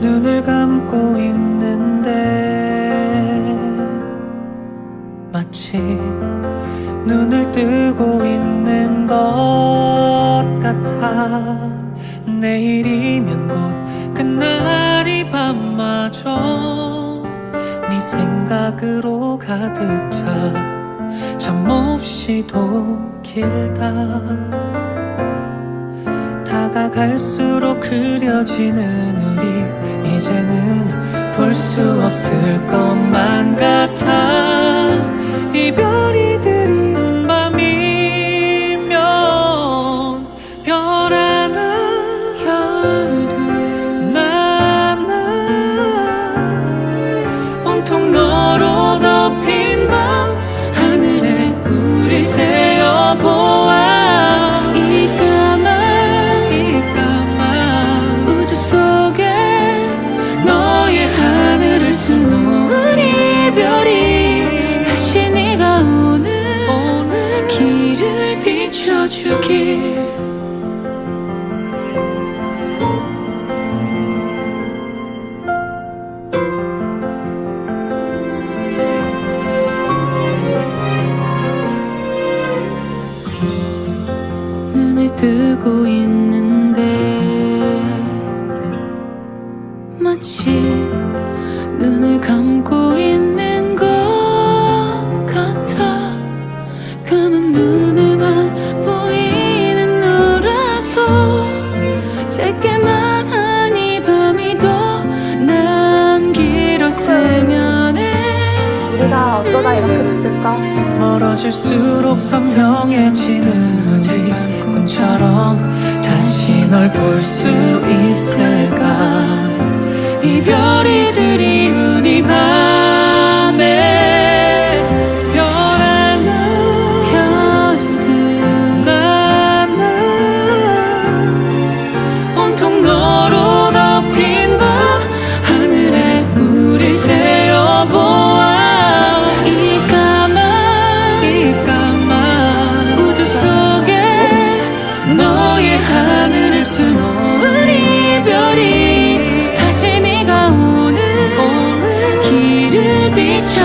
눈을 감고 있는데 마치 눈을 뜨고 있는 것 같아. 내일이면 곧 그날이 밤마저 네 생각으로 가득 차 잠 없이도 길다. 다가갈수록 그려지는 우리 이제는 볼 수 없을 것 길을 비춰주길. 눈을 뜨고 있는데 마치 눈을 감고 있 우리가 어쩌다 이렇게 됐을까? 멀어질수록 선명해지는 우리 꿈처럼 다시 널 볼 수 있을까 이별이 드리운 이밤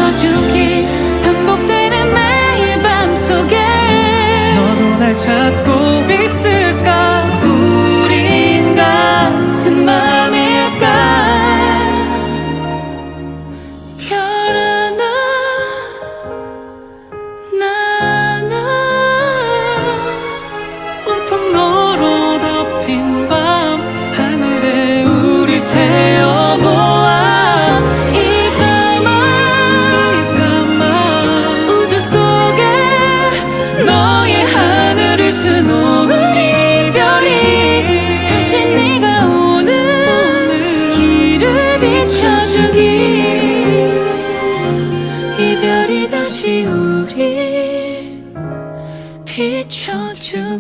비춰주기 반복되는 매일 밤 속에. 너도 날 찾고 멈춘 오는 이별이 다시 네가 오는 길을 비춰주기. 이별이 다시 우리 비춰주길.